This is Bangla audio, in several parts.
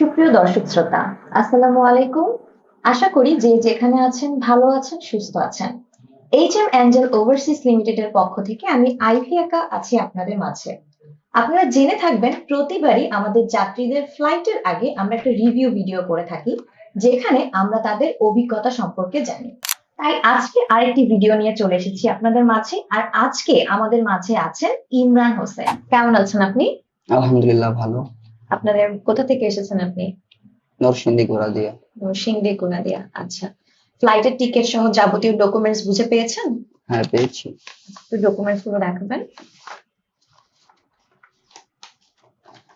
সুপ্রিয় দর্শক শ্রোতা, আসসালামু আলাইকুম। আশা করি যে যেখানে আছেন, ভালো আছেন, সুস্থ আছেন। এইচ এম অ্যাঞ্জেল ওভারসিজ লিমিটেডের পক্ষ থেকে আমি আইভি একা আছি আপনাদের মাঝে। আপনারা জেনে থাকবেন, প্রতিবারই আমাদের যাত্রীদের ফ্লাইটের আগে আমরা একটা রিভিউ ভিডিও করে থাকি, যেখানে আমরা তাদের অভিজ্ঞতা সম্পর্কে জানি। তাই আজকে আরেকটি ভিডিও নিয়ে চলে এসেছি আপনাদের মাঝে, আর আজকে আমাদের মাঝে আছেন ইমরান হোসেন। কেমন আছেন আপনি? আলহামদুলিল্লাহ, ভালো। আপনাদের কোথা থেকে এসেছেন আপনি? নরসিংদী ঘোরা দিয়ে। সিংড়ি দিয়া আচ্ছা। ফ্লাইটের টিকিট সহ যাবতীয় ডকুমেন্টস বুঝে পেয়েছেন? হ্যাঁ পেয়েছি। একটু ডকুমেন্টসগুলো দেখাবেন।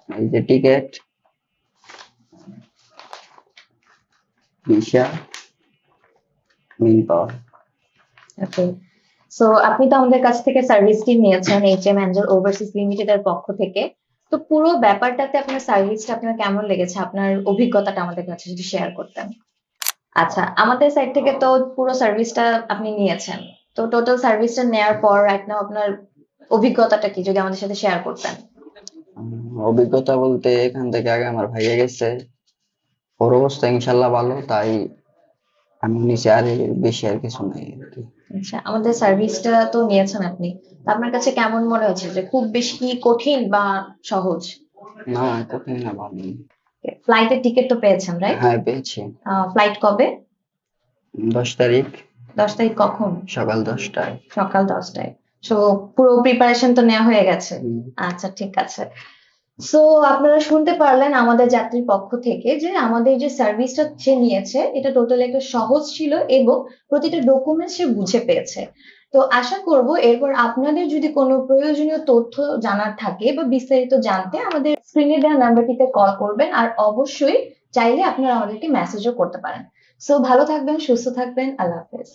এই যে ticket visa manpower okay so আপনি তো আমাদের কাছ থেকে সার্ভিসটি নিয়েছেন H M Angel overseas limited এর পক্ষ থেকে। তো পুরো ব্যাপারটাতে আপনার সার্ভিসটা আপনার কেমন লেগেছে? আপনার অভিজ্ঞতাটা আমাদের কাছে যদি শেয়ার করতেন। আচ্ছা আমাদের সাইড থেকে তো পুরো সার্ভিসটা আপনি নিয়েছেন। তো টোটাল সার্ভিসটা নেওয়ার পর রাইট নাও আপনার অভিজ্ঞতাটা কি? যদি আমাদের সাথে শেয়ার করতেন। অভিজ্ঞতা বলতে এখান থেকে আগে আমার ভাইয়া গেছে। ওর অবস্থা ইনশাল্লাহ ভালো, তাই আমি নিচে আর বেশি আর কিছু নাই আর কি। আচ্ছা আমাদের সার্ভিসটা তো নিয়েছেন আপনি। আপনার কাছে কেমন মনে হচ্ছে যে খুব বেশি কঠিন বা সহজ? না কঠিন না ভালো ফ্লাইটের টিকিট তো পেয়েছেন রাইট হ্যাঁ পেয়েছি। ফ্লাইট কবে? দশ তারিখ। দশ তারিখ কখন? সকাল দশটায়। সকাল দশটায়। সো পুরো প্রিপারেশন তো নেওয়া হয়ে গেছে। আচ্ছা ঠিক আছে। সো আপনারা শুনতে পারলেন আমাদের যাত্রীর পক্ষ থেকে যে আমাদের যে সার্ভিসটা সে নিয়েছে, এটা টোটাল একটা সহজ ছিল এবং প্রতিটা ডকুমেন্ট সে বুঝে পেয়েছে। তো আশা করব এরপর আপনাদের যদি কোনো প্রয়োজনীয় তথ্য জানার থাকে বা বিস্তারিত জানতে আমাদের স্ক্রিনে দেওয়া নাম্বারটিতে কল করবেন আর অবশ্যই চাইলে আপনারা আমাদেরকে মেসেজও করতে পারেন। সো ভালো থাকবেন, সুস্থ থাকবেন, আল্লাহ হাফেজ।